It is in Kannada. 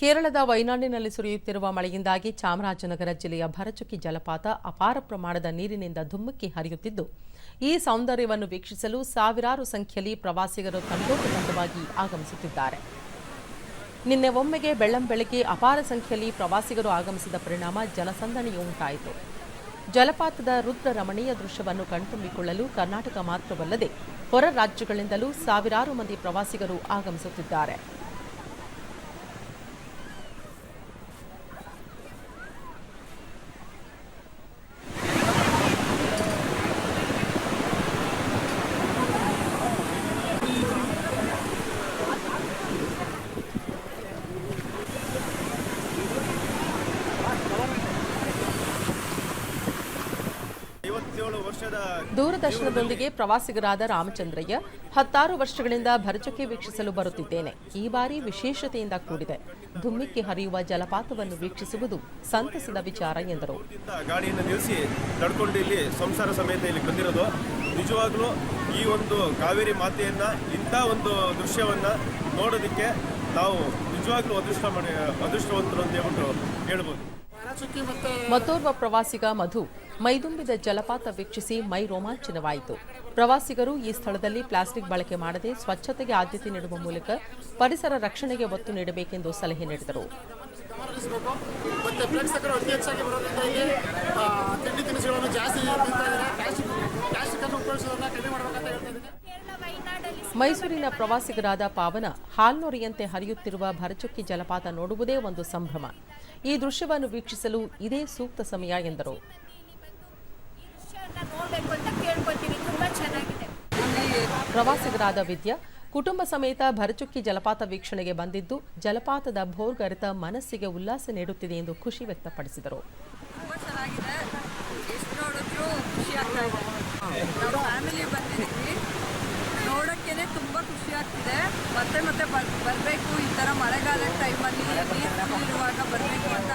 ಕೇರಳದ ವೈನಾಡಿನಲ್ಲಿ ಸುರಿಯುತ್ತಿರುವ ಮಳೆಯಿಂದಾಗಿ ಚಾಮರಾಜನಗರ ಜಿಲ್ಲೆಯ ಭರಚುಕ್ಕಿ ಜಲಪಾತ ಅಪಾರ ಪ್ರಮಾಣದ ನೀರಿನಿಂದ ಧುಮ್ಮುಕ್ಕಿ ಹರಿಯುತ್ತಿದ್ದು, ಈ ಸೌಂದರ್ಯವನ್ನು ವೀಕ್ಷಿಸಲು ಸಾವಿರಾರು ಸಂಖ್ಯೆಯಲ್ಲಿ ಪ್ರವಾಸಿಗರು ತಂಡೋಪತಂಡವಾಗಿ ಆಗಮಿಸುತ್ತಿದ್ದಾರೆ. ನಿನ್ನೆ ಒಮ್ಮೆಗೆ ಬೆಳ್ಳಂಬೆಳಗ್ಗೆ ಅಪಾರ ಸಂಖ್ಯೆಯಲ್ಲಿ ಪ್ರವಾಸಿಗರು ಆಗಮಿಸಿದ ಪರಿಣಾಮ ಜನಸಂದಣಿಯೂ ಉಂಟಾಯಿತು. ಜಲಪಾತದ ರುದ್ರ ರಮಣೀಯ ದೃಶ್ಯವನ್ನು ಕಣ್ತುಂಬಿಕೊಳ್ಳಲು ಕರ್ನಾಟಕ ಮಾತ್ರವಲ್ಲದೆ ಹೊರ ರಾಜ್ಯಗಳಿಂದಲೂ ಸಾವಿರಾರು ಮಂದಿ ಪ್ರವಾಸಿಗರು ಆಗಮಿಸುತ್ತಿದ್ದಾರೆ. ದೂರದರ್ಶನದೊಂದಿಗೆ ಪ್ರವಾಸಿಗರಾದ ರಾಮಚಂದ್ರಯ್ಯ ಹತ್ತಾರು ವರ್ಷಗಳಿಂದ ಭರಚಕ್ಕೆ ವೀಕ್ಷಿಸಲು ಬರುತ್ತಿದ್ದೇನೆ. ಈ ಬಾರಿ ವಿಶೇಷತೆಯಿಂದ ಕೂಡಿದೆ. ಧುಮ್ಮಿಕ್ಕಿ ಹರಿಯುವ ಜಲಪಾತವನ್ನು ವೀಕ್ಷಿಸುವುದು ಸಂತಸದ ವಿಚಾರ ಎಂದರು. ಗಾಡಿಯನ್ನು ನಿಲ್ಲಿಸಿ ನಡ್ಕೊಂಡು ಇಲ್ಲಿ ಸಂಸಾರ ಸಮೇತ ಇಲ್ಲಿ ಬಂದಿರೋದು. ನಿಜವಾಗ್ಲೂ ಈ ಒಂದು ಕಾವೇರಿ ಮಾತೆಯನ್ನ ಇಂಥ ಒಂದು ದೃಶ್ಯವನ್ನ ನೋಡೋದಕ್ಕೆ ನಾವು ನಿಜವಾಗ್ಲೂ ಅದೃಷ್ಟ ಮಾಡಿ ಅದೃಷ್ಟವಂತರು ಅಂತ ಹೇಳ್ಬಿಟ್ಟು ಹೇಳ್ಬೋದು. ಮತ್ತೋರ್ವ ಪ್ರವಾಸಿಗ ಮಧು ಮೈದುಂಬಿದ ಜಲಪಾತ ವೀಕ್ಷಿಸಿ ಮೈ ರೋಮಾಂಚನವಾಯಿತು. ಪ್ರವಾಸಿಗರು ಈ ಸ್ಥಳದಲ್ಲಿ ಪ್ಲಾಸ್ಟಿಕ್ ಬಳಕೆ ಮಾಡದೆ ಸ್ವಚ್ಛತೆಗೆ ಆದ್ಯತೆ ನೀಡುವ ಮೂಲಕ ಪರಿಸರ ರಕ್ಷಣೆಗೆ ಒತ್ತು ನೀಡಬೇಕೆಂದು ಸಲಹೆ ನೀಡಿದರು. ಮೈಸೂರಿನ ಪ್ರವಾಸಿಗರಾದ ಪಾವನ ಹಾಲ್ನೊರೆಯಂತೆ ಹರಿಯುತ್ತಿರುವ ಭರಚುಕ್ಕಿ ಜಲಪಾತ ನೋಡುವುದೇ ಒಂದು ಸಂಭ್ರಮ. ಈ ದೃಶ್ಯವನ್ನು ವೀಕ್ಷಿಸಲು ಇದೇ ಸೂಕ್ತ ಸಮಯ ಎಂದರು. ಪ್ರವಾಸಿಗರಾದ ವಿದ್ಯಾ, ಕುಟುಂಬ ಸಮೇತ ಭರಚುಕ್ಕಿ ಜಲಪಾತ ವೀಕ್ಷಣೆಗೆ ಬಂದಿದ್ದು, ಜಲಪಾತದ ಭೋರ್ಗರೆತ ಮನಸ್ಸಿಗೆ ಉಲ್ಲಾಸ ನೀಡುತ್ತಿದೆ ಎಂದು ಖುಷಿ ವ್ಯಕ್ತಪಡಿಸಿದರು. ಆಗ್ತಿದೆ. ಮತ್ತೆ ಮತ್ತೆ ಬರ್ ಬರಬೇಕು ಈ ಥರ ಮಳೆಗಾಲದ ಟೈಮಲ್ಲಿ ನೀರು ಇರುವಾಗ ಬರಬೇಕು ಅಂತ